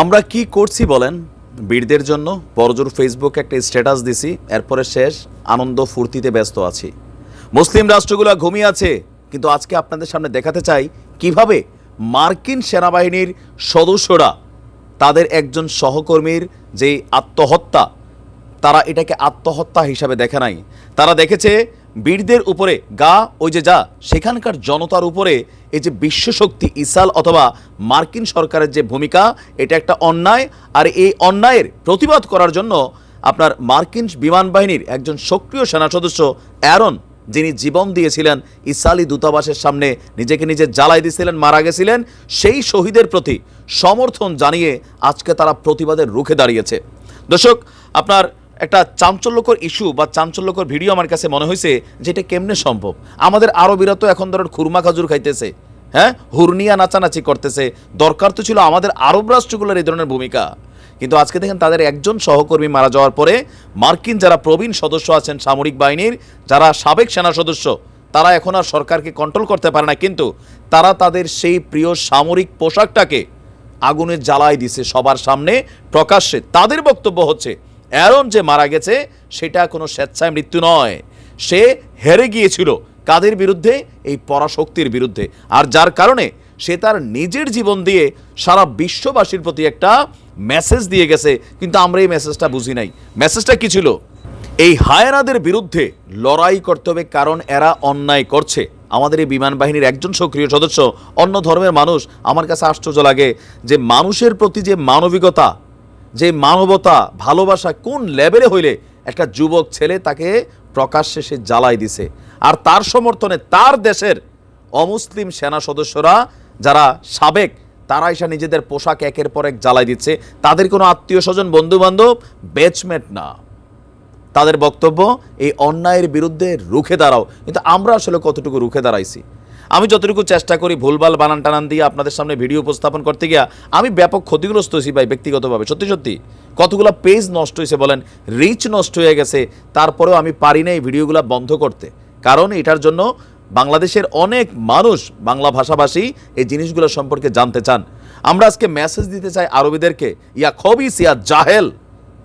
আমরা কি করছি বলেন? বীরদের জন্য বড়জোর ফেসবুক একটা স্ট্যাটাস দিছি, এরপরে শেষ আনন্দ ফুর্তিতে ব্যস্ত আছি। মুসলিম রাষ্ট্রগুলো ঘুমিয়ে আছে, কিন্তু আজকে আপনাদের সামনে দেখাতে চাই কীভাবে মার্কিন সেনাবাহিনীর সদস্যরা তাদের একজন সহকর্মীর যে আত্মহত্যা, তারা এটাকে আত্মহত্যা হিসাবে দেখে নাই। তারা দেখেছে বীরদের উপরে গা ওই যে যা, সেখানকার জনতার উপরে এই যে বিশ্বশক্তি ইসাল অথবা মার্কিন সরকারের যে ভূমিকা, এটা একটা অন্যায়। আর এই অন্যায়ের প্রতিবাদ করার জন্য আপনার মার্কিন বিমান বাহিনীর একজন সক্রিয় সেনা সদস্য অ্যারন, যিনি জীবন দিয়েছিলেন ইসালি দূতাবাসের সামনে, নিজেকে নিজে জ্বালাই দিয়েছিলেন, মারা গেছিলেন, সেই শহীদের প্রতি সমর্থন জানিয়ে আজকে তারা প্রতিবাদের রুখে দাঁড়িয়েছে। দর্শক, আপনার একটা চাঞ্চল্যকর ইস্যু বা চাঞ্চল্যকর ভিডিও আমার কাছে মনে হয়েছে যে এটা কেমনে সম্ভব? আমাদের আরবিরা তো এখন ধরেন খুরমা খাজুর খাইতেছে হ্যাঁ? হুরনিয়া নাচানাচি করতেছে। দরকার তো ছিল আমাদের আরব রাষ্ট্রগুলোর এই ধরনের ভূমিকা। কিন্তু আজকে দেখেন তাদের একজন সহকর্মী মারা যাওয়ার পরে মার্কিন যারা প্রবীণ সদস্য আছেন সামরিক বাহিনীর, যারা সাবেক সেনা সদস্য, তারা এখন আর সরকারকে কন্ট্রোল করতে পারে না। কিন্তু তারা তাদের সেই প্রিয় সামরিক পোশাকটাকে আগুনে জ্বালাই দিছে সবার সামনে প্রকাশ্যে। তাদের বক্তব্য হচ্ছে অ্যারন যে মারা গেছে, সেটা কোনো স্বেচ্ছায় মৃত্যু নয়। সে হেরে গিয়েছিল কাদের বিরুদ্ধে? এই পরাশক্তির বিরুদ্ধে। আর যার কারণে সে তার নিজের জীবন দিয়ে সারা বিশ্ববাসীর প্রতি একটা মেসেজ দিয়ে গেছে। কিন্তু আমরা এই মেসেজটা বুঝি নাই। মেসেজটা কি ছিল? এই হায়নাদের বিরুদ্ধে লড়াই করতে হবে কারণ এরা অন্যায় করছে। আমাদের এই বিমান বাহিনীর একজন সক্রিয় সদস্য, অন্য ধর্মের মানুষ, আমার কাছে আশ্চর্য লাগে যে মানুষের প্রতি যে মানবিকতা যে মানবতা, ভালোবাসা কোন লেভেলে হইলে একটা যুবক ছেলে তাকে প্রকাশ্যে সে জ্বালাই দিছে? আর তার সমর্থনে তার দেশের অমুসলিম সেনা সদস্যরা যারা সাবেক, তারা এসে নিজেদের পোশাক একের পর এক জ্বালাই দিচ্ছে। তাদের কোনো আত্মীয় স্বজন বন্ধু বান্ধব বেচমেট না। তাদের বক্তব্য, এই অন্যায়ের বিরুদ্ধে রুখে দাঁড়াও। কিন্তু আমরা আসলে কতটুকু রুখে দাঁড়াইছি? আমি যতটুকু চেষ্টা করি ভুলভাল বানান টানান দিয়ে আপনাদের সামনে ভিডিও উপস্থাপন করতে গিয়া আমি ব্যাপক ক্ষতিগ্রস্ত হয়েছি ভাই ব্যক্তিগতভাবে, সত্যি সত্যি। কতগুলো পেজ নষ্ট হয়েছে বলেন রিচ নষ্ট হয়ে গেছে, তারপরেও আমি পারি না এই ভিডিওগুলো বন্ধ করতে। কারণ এটার জন্য বাংলাদেশের অনেক মানুষ বাংলা ভাষাভাষী এই জিনিসগুলো সম্পর্কে জানতে চান। আমরা আজকে মেসেজ দিতে চাই আরবিদেরকে, ইয়া খবিস ইয়া জাহেল,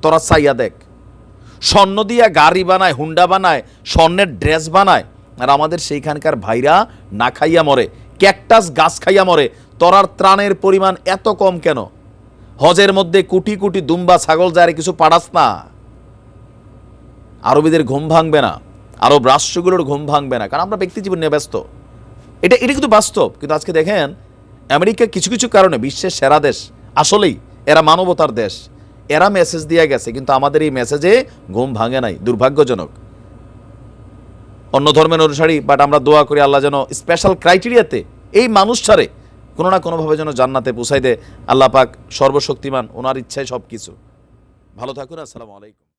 তোরা সাইয়া দেখ। স্বর্ণ দিয়া গাড়ি বানায়, হুন্ডা বানায়, স্বর্ণের ড্রেস বানায় আর আমাদের সেইখানকার ভাইরা না খাইয়া মরে, ক্যাকটাস গাছ খাইয়া মরে, তরার ত্রাণের পরিমাণ এত কম কেন? হজের মধ্যে কোটি কোটি দুম্বা ছাগল যায় কিছু পাড়াস না। আরবিদের ঘুম ভাঙবে না, আরব রাষ্ট্রগুলোর ঘুম ভাঙবে না, কারণ আমরা ব্যক্তি জীবন নিয়ে ব্যস্ত। এটা এটা কিন্তু বাস্তব, কিন্তু আজকে দেখেন, আমেরিকা কিছু কিছু কারণে বিশ্বের সেরা দেশ, আসলেই এরা মানবতার দেশ। এরা মেসেজ দিয়ে গেছে, কিন্তু আমাদের এই মেসেজে ঘুম ভাঙে নাই, দুর্ভাগ্যজনক। অন্য ধর্মের অনুসারী বাট আমরা দোয়া করি আল্লাহ যেন স্পেশাল ক্রাইটেরিয়াতে এই মানুষ ছাড়ে কোনো না কোনোভাবে যেন জান্নাতে পৌঁছাই দেয়। আল্লাহ পাক সর্বশক্তিমান, ওনার ইচ্ছায় সব কিছু ভালো থাকুন, আসসালামু আলাইকুম।